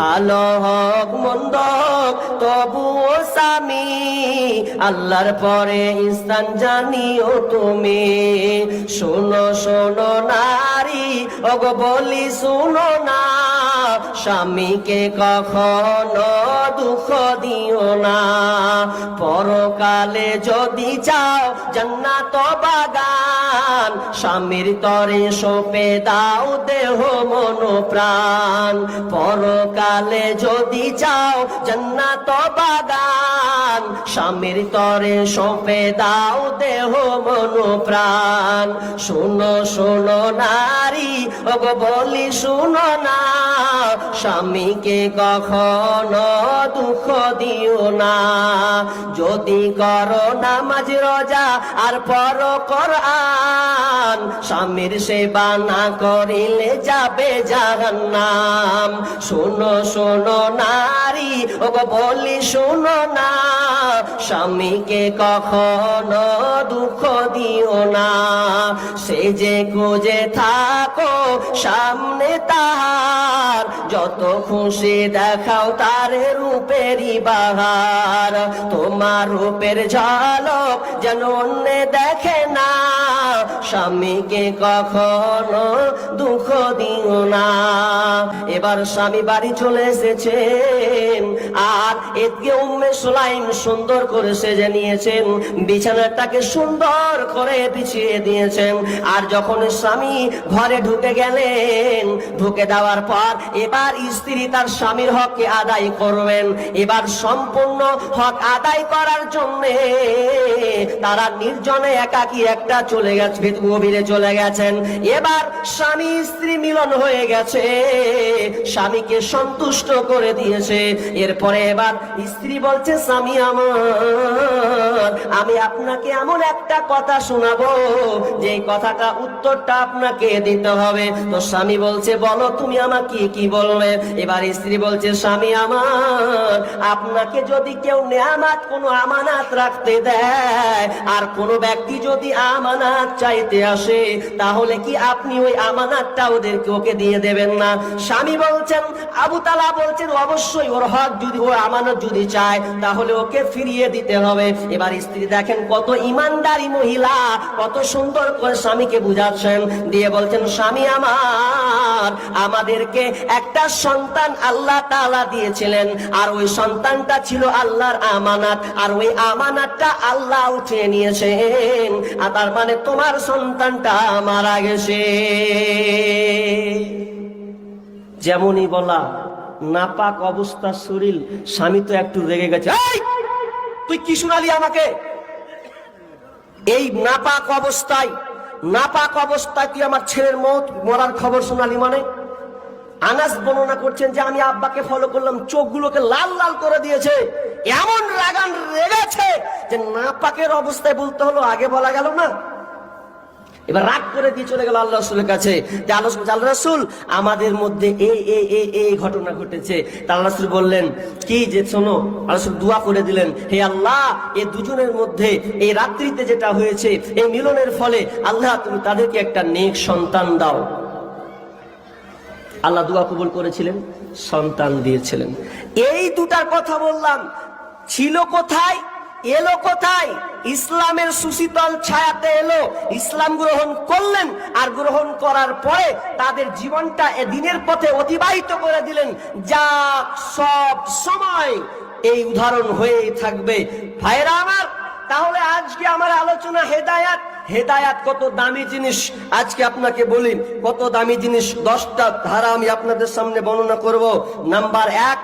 ভালো হোক, মন্দ হোক, তবুও স্বামী। আল্লাহর পরে স্থান জানিও তুমি। শোনো শোনো নারী অগ বলি শোনো না। স্বামীকে কখনো দুঃখ দিও না। পরকালে যদি চাও জান্নাত বাগান, স্বামীর তরে সোপে দাও দেহ মন প্রাণ। পরকালে যদি চাও জান্নাত বাগান, স্বামীর তরে সোপে দাও দেহ মন প্রাণ। শুনো শুনো নারী, ওগো বলি শুনো না। স্বামীকে কখনো দুঃখ দিও না। যদি করো নামাজ, রোজা আর পর কোরআন, স্বামীর সেবা না করিলে যাবে জাহান্নাম। শোনো শোনো নারী ওগো বলি শোনো না। স্বামীকে কখনো দুঃখ দিও না। সে যে খুঁজে থাকো সামনে তাহার যত খুশি দেখাও তার রূপেরই বাহার। তোমার রূপের ঝালো যেন অন্য দেখে না। স্বামীকে কখনো দুঃখ দিও না। এবার স্বামী বাড়ি চলে এসেছেন। আর এদিকে উম্মে সুলাইম সুন্দর করে সেজে নিয়েছেন, বিছানাটাকে সুন্দর করে বিছিয়ে দিয়েছেন। আর যখন স্বামী ঘরে ঢুকে গেলেন, ঢুকে দেওয়ার পর এবার স্ত্রী তার স্বামীর হককে আদায় করবেন। এবার সম্পূর্ণ হক আদায় করার জন্য তারা নির্জনে একাকি একটা চলে গেছে গভীরে চলে গেছেন। এবার স্বামী স্ত্রী মিলন হয়ে গেছে, স্বামীকে সন্তুষ্ট করে দিয়েছে। এরপরে এবার স্ত্রী বলছে, স্বামী আমার, আমি আপনাকে এমন একটা কথা শোনাবো যে কথাটা উত্তরটা আপনাকে দিতে হবে। তো স্বামী বলছে, বলো, তুমি আমাকে কি বলবে এবার স্ত্রী বলছে, স্বামী আমার, আপনাকে যদি কেউ নেয়ামাত, কোনো আমানাত রাখতে দেয়, আর কোনো ব্যক্তি যদি আমানাত চাইতে আসে, তাহলে কি আপনি ওই আমানাতটা ওদেরকে ওকে দিয়ে দেবেন না? স্বামী বলছেন, আবু তালা বলছেন, অবশ্যই ওর হক যদি ও আমানত যদি চায়, তাহলে ওকে ফিরিয়ে দিতে হবে। এবার স্ত্রী দেখেন কত ইমানদারি মহিলা, কত সুন্দর করে স্বামীকে বুঝাচ্ছেন। দিয়ে বলছেন, স্বামী আমার, আমাদেরকে একটা সন্তান আল্লাহ তাআলা দিয়েছিলেন। আর ওই সন্তানটা ছিল আল্লাহর আমানাত, আর ওই আমানাতটা আল্লাহ উঠিয়ে নিয়েছেন। আর তার মানে তোমার সন্তানটা মারা গেছে। যেমনই বলা নাপাক অবস্থা শরীর স্বামী তো একটু রেগে গেছে। "এই, তুই কি শোনালি আমাকে? এই নাপাক অবস্থায় নাপাক অবস্থায় তুই আমার ছেলের মত মরার খবর শোনালি মানে? আনাস বর্ণনা করছেন যে আমি আব্বাকে ফলো করলাম চোখগুলোকে লাল লাল করে দিয়েছে। এমন রাগান রেগেছে যে নাপাকের অবস্থায় বলতে হলো আগে বলা গেল না? এবার রাগ করে দিয়ে চলে গেল আল্লাহ রসুলের কাছে। আল্লাহ আল্লাহ রসুল, আমাদের মধ্যে এই এই এই এই ঘটনা ঘটেছে। তা আল্লাহ রসুল বললেন, কি যে শোনো, আল্লাহ রসুল দোয়া করে দিলেন, হে আল্লাহ, এ দুজনের মধ্যে এই রাত্রিতে যেটা হয়েছে এই মিলনের ফলে আল্লাহ তুমি তাদেরকে একটা নেক সন্তান দাও। আল্লাহ দোয়া কবুল করেছিলেন, সন্তান দিয়েছিলেন। এই দুটার কথা বললাম। ছিল কোথায়? এলো কোথায়? ইসলামের সুশীতল ছায়াতে এলো। ইসলাম গ্রহণ করলেন আর গ্রহণ করার পরে তাদের জীবনটা এ দিনের পথে অতিবাহিত করে দিলেন। যা সব সময় এই উদাহরণ হয়েই থাকবে। ভাইরা আমার, তাহলে আজকে আমার আলোচনা হেদায়াত। হেদায়াত কত দামি জিনিস আজকে আপনাকে বলি। কত দামি জিনিস, দশটা ধারা আমি আপনাদের সামনে বর্ণনা করব। নাম্বার এক